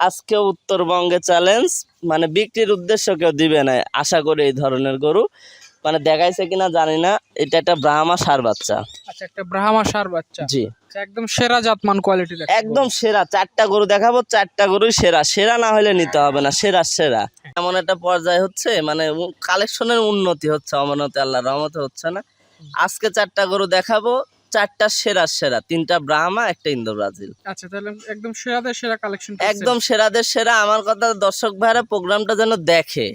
আজকে উত্তরবঙ্গে চ্যালেঞ্জ মানে বিক্রির উদ্দেশ্য কেউ দিবে না আশা করি এই ধরনের গরু মানে দেখাইছে কিনা জানি না এটা একটা ব্রাহ্মা সার বাচ্চা। আচ্ছা একটা ব্রাহ্মা সার বাচ্চা। জি। আচ্ছা, একদম সেরা জাতমান কোয়ালিটির একদম সেরা চারটা গরু দেখাবো চারটা গরুই সেরা। সেরা না হলে নিতে হবে না সেরা সেরা। এমন একটা পর্যায়ে হচ্ছে মানে কালেকশনের উন্নতি হচ্ছে অমানতে আল্লাহ রহমতে হচ্ছে না। আজকে চারটা গরু দেখাবো চারটা সেরা সেরা তিনটা ব্রাহ্মা একটা ইন্দো ব্রাজিল আচ্ছা তাহলে একদম সেরাদের সেরা কালেকশন একদম সেরাদের সেরা আমার কথা দর্শক ভাইরা প্রোগ্রামটা যেন দেখে।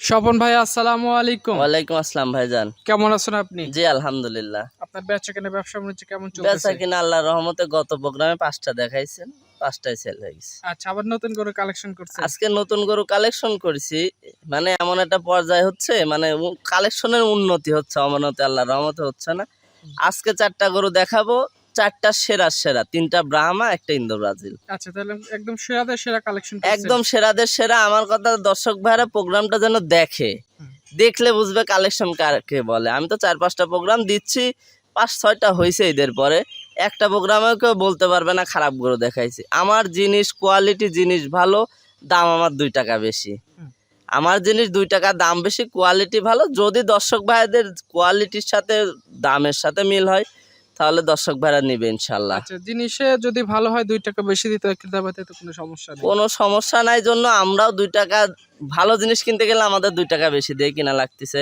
স্বপন ভাই আসসালামু আলাইকুম। ওয়ালাইকুম আসসালাম ভাইজান। কেমন আছেন আপনি? জি আলহামদুলিল্লাহ। আপনার বেচা কেনা ব্যবসা বাণিজ্য কেমন বেচা চলতেছে? কিনা আল্লাহ রহমতে গত প্রোগ্রামে পাঁচটা দেখাইছেন। পাঁচটাই সেল হয়ে গেছে। আচ্ছা আবার নতুন করে কালেকশন করছেন? আজকে নতুন গরু কালেকশন করেছি মানে এমন একটা পর্যায়ে হচ্ছে মানে কালেকশনের উন্নতি হচ্ছে অমানতে আল্লাহ রহমতে হচ্ছে না। আজকে চারটা গরু দেখাবো চারটা সেরা সেরা তিনটা ব্রাহ্মা একটা ইন্দো ব্রাজিল। আচ্ছা তাহলে একদম সেরাদের সেরা কালেকশন একদম সেরাদের সেরা আমার কথা দর্শক ভাইরা প্রোগ্রামটা যেন দেখে। দেখলে বুঝবে কালেকশন কাকে বলে। আমি তো চার পাঁচটা প্রোগ্রাম দিচ্ছি পাঁচ ছয়টা হয়েছে ঈদের পরে। একটা প্রোগ্রামে কেউ বলতে পারবে না খারাপ গরু দেখাইছি। আমার জিনিস কোয়ালিটি জিনিস ভালো দাম আমার দুই টাকা বেশি। আমার জিনিস দুই টাকা দাম বেশি কোয়ালিটি ভালো। যদি দর্শক ভাইদের কোয়ালিটির সাথে দামের সাথে মিল হয় তাহলে দর্শক ভাইরা নিবে ইনশাল্লাহ। আচ্ছা জিনিসে যদি ভালো হয় দুই টাকা বেশি দিতে ক্রেতা পাতে তো কোনো সমস্যা নেই। কোনো সমস্যা নাই জন্য আমরাও দুই টাকা ভালো জিনিস কিনতে গেলে আমাদের দুই টাকা বেশি দিয়ে কিনা লাগতেছে।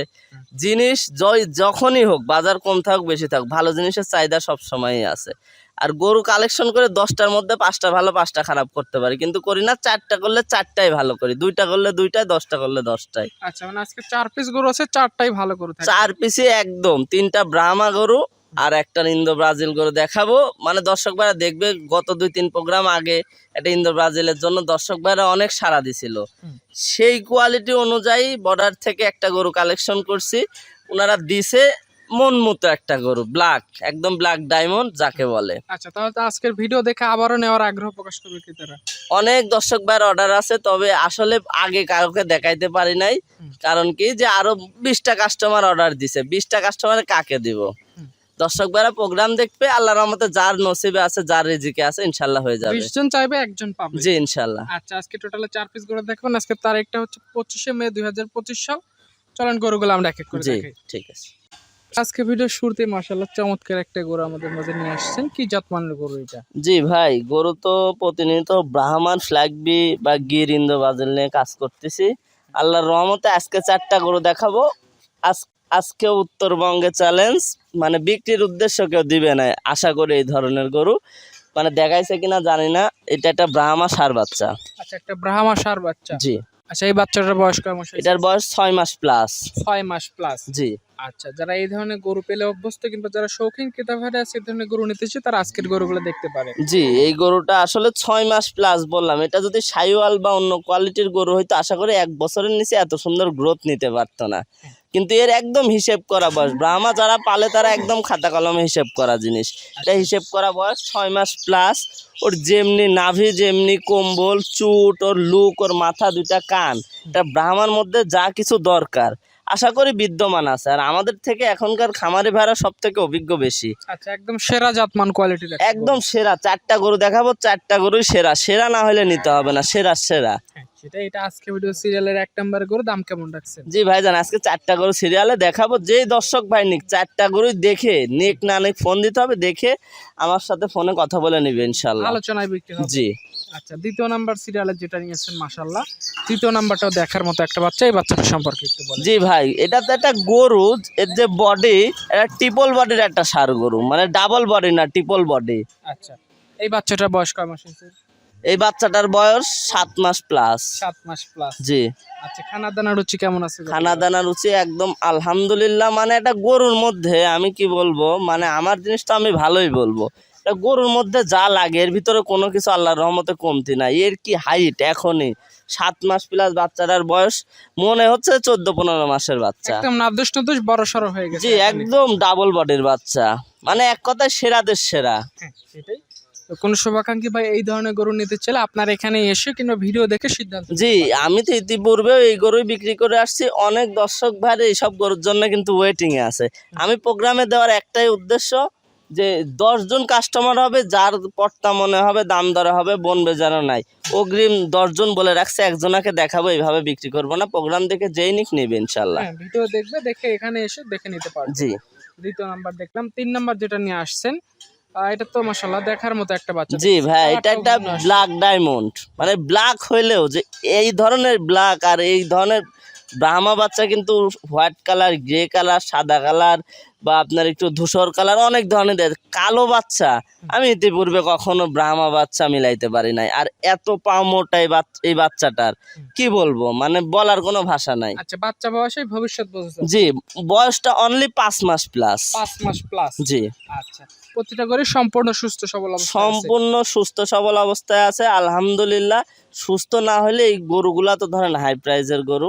জিনিস জয় যখনই হোক বাজার কম থাকুক বেশি থাকুক ভালো জিনিসের চাহিদা সব সময়ই আছে। আর গরু কালেকশন করে দশটার মধ্যে পাঁচটা ভালো পাঁচটা খারাপ করতে পারি। কিন্তু করি না চারটা করলে চারটাই ভালো করি। দুইটা করলে দুইটাই দশটা করলে দশটাই। আচ্ছা মানে আজকে চার পিস গরু আছে চারটাই ভালো করে চার পিসে একদম তিনটা ব্রাহ্মা গরু আর একটা ইন্দো ব্রাজিল গরু দেখাবো। মানে দর্শক ভাইরা দেখবে গত দুই তিন প্রোগ্রাম আগে একটা ইন্দো ব্রাজিলের জন্য দর্শক ভাইরা অনেক সাড়া দিছিল। সেই কোয়ালিটি অনুযায়ী বর্ডার থেকে একটা গরু কালেকশন করছি। ওনারা দিছে মন মতো একটা গরু ব্ল্যাক একদম ব্ল্যাক ডায়মন্ড যাকে বলে। আচ্ছা তাহলে তো আজকের ভিডিও দেখে আবারও নেওয়ার আগ্রহ প্রকাশ করবে ক্রেতারা। অনেক দর্শক ভাইয়ের অর্ডার আছে তবে আসলে আগে কাউকে দেখাইতে পারি নাই। কারণ কি যে আরও বিশটা কাস্টমার অর্ডার দিছে। বিশটা কাস্টমার কাকে দিব। দর্শক ভাইরা প্রোগ্রাম দেখবে আল্লাহর রহমতে যার নসিবে আছে যার রিজিকে আছে ইনশাল্লাহ হয়ে যাবে। বিশ জন চাইবে একজন পাবে। জি ইনশাল্লাহ। আচ্ছা আজকে টোটালে চার পিস গরু দেখবেন আজকে তারিখটা হচ্ছে পঁচিশে মে দুই হাজার পঁচিশ সাল। চলেন গরুগুলো আমরা এক এক করে জি দেখাই। ঠিক আছে। আজকে ভিডিও শুরুতে মাশাআল্লাহ চমৎকার একটা গরু আমাদের মাঝে নিয়ে আসছেন। কি জাতমানের গরু এটা? জি ভাই গরু তো প্রতিনিয়ত ব্রাহ্মণ ফ্ল্যাগবি বা গির ইন্দো বাজেল নিয়ে কাজ করতেছি। আল্লাহর রহমতে আজকে চারটা গরু দেখাবো। আজকে উত্তরবঙ্গে চ্যালেঞ্জ মানে বিক্রির উদ্দেশ্য কেউ দিবে না আশা করি এই ধরনের গরু মানে দেখাইছে কিনা জানি না এটা একটা ব্রাহ্মা সার বাচ্চা। আচ্ছা একটা ব্রাহ্মা সার বাচ্চা। জি। আচ্ছা এই বাচ্চাটার বয়স কয় মাস এটার বয়স ছয় মাস প্লাস ছয় মাস প্লাস জি। আচ্ছা যারা এই ধরনের গরু পেলে অভ্যস্ত কিংবা যারা শৌখিন ক্রেতা ভাইরা আছে এই ধরনের গরু নিতে চায় তারা আজকের গরুগুলো দেখতে পারে। জি এই গরুটা আসলে ছয় মাস প্লাস বললাম। এটা যদি সাইওয়াল বা অন্য কোয়ালিটির গরু হয়তো আশা করি এক বছরের নিচে এত সুন্দর গ্রোথ নিতে পারতো না। কিন্তু এর একদম হিসেব করা বয়স। ব্রাহ্মা যারা পালে তারা একদম খাতা কলমে হিসেব করা জিনিস। এটা হিসেব করা বয়স ছয় মাস প্লাস ওর যেমনি নাভি, যেমনি কম্বল, চুট, ওর লুক ওর মাথা দুইটা কান। এটা ব্রাহ্মার মধ্যে যা কিছু দরকার। আশা করি বিদ্যমান আছে। আর আমাদের থেকে এখনকার খামারি ভাড়া সব থেকে অভিজ্ঞ বেশি। আচ্ছা একদম সেরা জাতমান কোয়ালিটির একটা একদম সেরা চারটা গরু দেখাবো চারটা গরুই সেরা। সেরা না হলে নিতে হবে না সেরা সেরা। হ্যাঁ, সেটা এটা আজকে ভিডিও সিরিয়ালের এক নাম্বার গরু দাম কেমন রাখছেন? জি ভাইজান আজকে চারটা গরু সিরিয়ালে দেখাবো। যেই দর্শক ভাই নিক চারটা দেখে নিক না নিক ফোন দিতে হবে দেখে আমার সাথে ফোনে কথা বলে নিবে ইনশাল্লাহ আলোচনায় বিক্রি জি। আচ্ছা দ্বিতীয় নাম্বার সিরিয়ালের যেটা নিয়েছেন মাশাল্লাহ তৃতীয় নাম্বারটাও দেখার মতো একটা বাচ্চা এই বাচ্চাটা সম্পর্কে একটু বলেন। জি ভাই এটা তো একটা গরু এর যে বডি এটা ট্রিপল বডির একটা সার গরু মানে ডাবল বডি না ট্রিপল বডি আচ্ছা এই বাচ্চাটার বয়স কয় মাস হয়েছে? এই বাচ্চাটার বয়স সাত মাস প্লাস সাত মাস প্লাস জি। আচ্ছা খানা দানা রুচি কেমন আছে? খানা দানা রুচি একদম আলহামদুলিল্লাহ মানে একটা গরুর মধ্যে আমি কি বলব মানে আমার জিনিসটা আমি ভালোই বলব। এটা গরুর মধ্যে যা লাগে এর ভিতরে কোনো কিছু আল্লাহর রহমতে কমতি নাই। এর কি হাইট এখনই? সাত মাস প্লাস বাচ্চাটার বয়স মনে হচ্ছে চোদ্দ পনেরো মাসের বাচ্চা। একদম নাদুস নাদুস বড় সড়ো হয়ে গেছে জি একদম ডাবল বডির বাচ্চা। মানে এক কথায় সেরাদের সেরা। হ্যাঁ, সেটাই। কোন শুভাকাঙ্ক্ষী ভাই এই ধরনের গরু নিতে চাইলে আপনার এখানে এসে কিংবা ভিডিও দেখে সিদ্ধান্ত জি আমি তো ইতিপূর্বে এই গরুই বিক্রি করে আসছি। অনেক দর্শক ভাই এইসব গরুর জন্য কিন্তু ওয়েটিং এ আছে আমি প্রোগ্রামে দেওয়ার একটাই উদ্দেশ্য যে দশজন কাস্টমার হবে যার পট্টা মনে হবে দাম দরে হবে বন বেজানো নাই। অগ্রিম দশজন বলে রাখছে একজনাকে দেখাবো এইভাবে বিক্রি করব না। প্রোগ্রাম দেখে যেই নিক নেবে ইনশাল্লাহ। হ্যাঁ ভিডিও দেখবে দেখে এখানে এসে দেখে নিতে পারবে। জি। দ্বিতীয় নাম্বার দেখলাম তিন নাম্বার যেটা নিয়ে আসছেন এটা তো মাসাল্লাহ দেখার মতো একটা বাচ্চা। জি ভাই এটা একটা ব্ল্যাক ডায়মন্ড মানে ব্ল্যাক হইলেও যে এই ধরনের ব্ল্যাক আর এই ধরনের ব্রাহ্মা বাচ্চা কিন্তু হোয়াইট কালার গ্রে কালার সাদা কালার বা আপনার একটু ধূসর কালার অনেক ধরনের দেয়। কালো বাচ্চা আমি ইতিপূর্বে কখনো ব্রাহ্মা বাচ্চা মিলাইতে পারি নাই। আর এত পা মোটা এই বাচ্চাটার কি বলব? মানে বলার কোনো ভাষা নাই। আচ্ছা বাচ্চা বয়সে ভবিষ্যৎ জি বয়সটা অনলি পাঁচ মাস প্লাস পাঁচ মাস প্লাস জি। আচ্ছা প্রতিটা করে সম্পূর্ণ সুস্থ সবল সম্পূর্ণ সুস্থ সবল অবস্থায় আছে আলহামদুলিল্লাহ। সুস্থ না হলে এই গরুগুলা তো ধরেন হাই প্রাইজের গরু।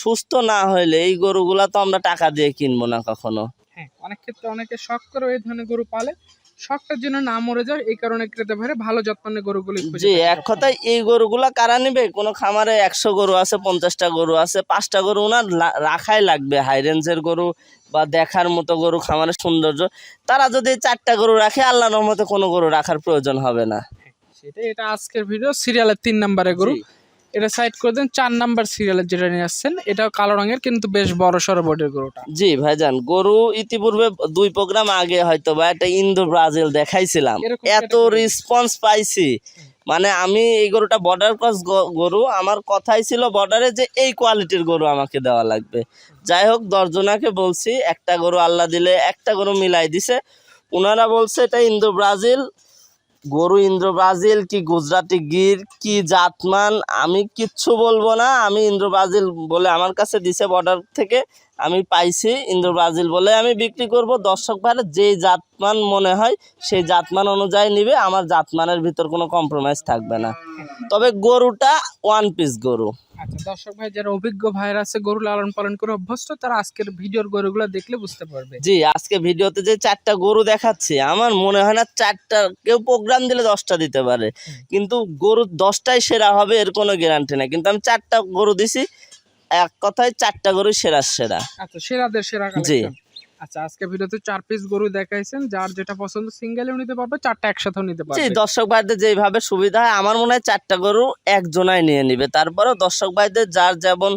সুস্থ না হলে এই গরুগুলা তো আমরা টাকা দিয়ে কিনবো না কখনো। হ্যাঁ অনেক ক্ষেত্রে অনেকে শখ করে এই ধরনের গরু পালে। শখটার জন্য না মরে যায় এই কারণে ক্রেতা ভাইরা ভালো যত্নের গরুগুলি জি এক কথায় এই গরুগুলা কারা নিবে? কোনো খামারে একশো গরু আছে পঞ্চাশটা গরু আছে পাঁচটা গরু ওনার রাখাই লাগবে। হাই রেঞ্জের গরু বা দেখার মতো গরু খামারের সৌন্দর্য। তারা যদি চারটা গরু রাখে আল্লাহ মতো কোনো গরু রাখার প্রয়োজন হবে না। সেটাই এটা আজকের ভিডিও সিরিয়ালের তিন নম্বরে গরু। এটা সাইড করে দেন চার নাম্বার সিরিয়ালের যেটা নিয়ে আসছেন এটাও কালো রঙের কিন্তু বেশ বড় সড়ো বডির গরুটা। জি ভাইজান গরু ইতিপূর্বে দুই প্রোগ্রাম আগে হয়তো বা একটা ইন্দো ব্রাজিল দেখাইছিলাম। এত। রেসপন্স পাইছি। মানে আমি এই গরুটা বর্ডার ক্রস গরু আমার কথাই ছিল বর্ডারে যে এই কোয়ালিটির গরু আমাকে দেওয়া লাগবে। যাই হোক দশজনাকে বলছি একটা গরু আল্লাহ দিলে একটা গরু মিলাই দিছে। ওনারা বলছে এটা ইন্দো ব্রাজিল গরু ইন্দ্র ব্রাজিল কি গুজরাটি গির, কি জাতমান, আমি কিচ্ছু বলব না। আমি ইন্দ্র ব্রাজিল বলে আমার কাছে দিছে বর্ডার থেকে। আমি পাইছি ইন্দ্র ব্রাজিল বলে। আমি বিক্রি করব। দর্শক ভাইয়ের যেই জাতমান মনে হয়, সেই জাতমান অনুযায়ী নিবে। আমার জাতমানের ভিতর কোনো কম্প্রোমাইজ থাকবে না। তবে গরুটা ওয়ান পিস গরু। আচ্ছা দর্শক ভাই যারা অভিজ্ঞ ভাইরা আছে গরু লালন পালন করে অভ্যস্ত তারা আজকের ভিডিওর গরুগুলো দেখলে বুঝতে পারবে। জি আজকে ভিডিওতে যে চারটা গরু দেখাচ্ছে আমার মনে হয় না চারটা কেউ প্রোগ্রাম দিলে দশটা দিতে পারে। কিন্তু গরু দশটাই সেরা হবে এর কোনো গ্যারান্টি নাই। কিন্তু আমি চারটা গরু দিছি এক কথায় চারটা গরু সেরা সেরা। আচ্ছা সেরাদের সেরা জি। আচ্ছা আজকে ভিডিওতে চার পিস গরু দেখাইছেন যার যেটা পছন্দ সিঙ্গেলও নিতে পারবে চারটা একসাথেও নিতে পারবে। দর্শক ভাইদের যেভাবে সুবিধা হয় আমার মনে হয় চারটা গরু একজনাই নিয়ে নিবে। তারপরেও দর্শক ভাইদের যার যেমন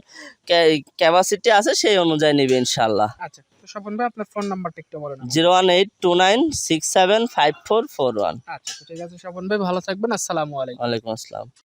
ক্যাপাসিটি আছে সেই অনুযায়ী নিবে ইনশাল্লাহ আচ্ছা তো স্বপন ভাই আপনার ফোন নাম্বারটা একটু বলেন zero one eight two nine six seven five four four one. আচ্ছা ঠিক আছে স্বপন ভাই ভালো থাকবেন আসসালামু আলাইকুম। ওয়ালাইকুম আসসালাম।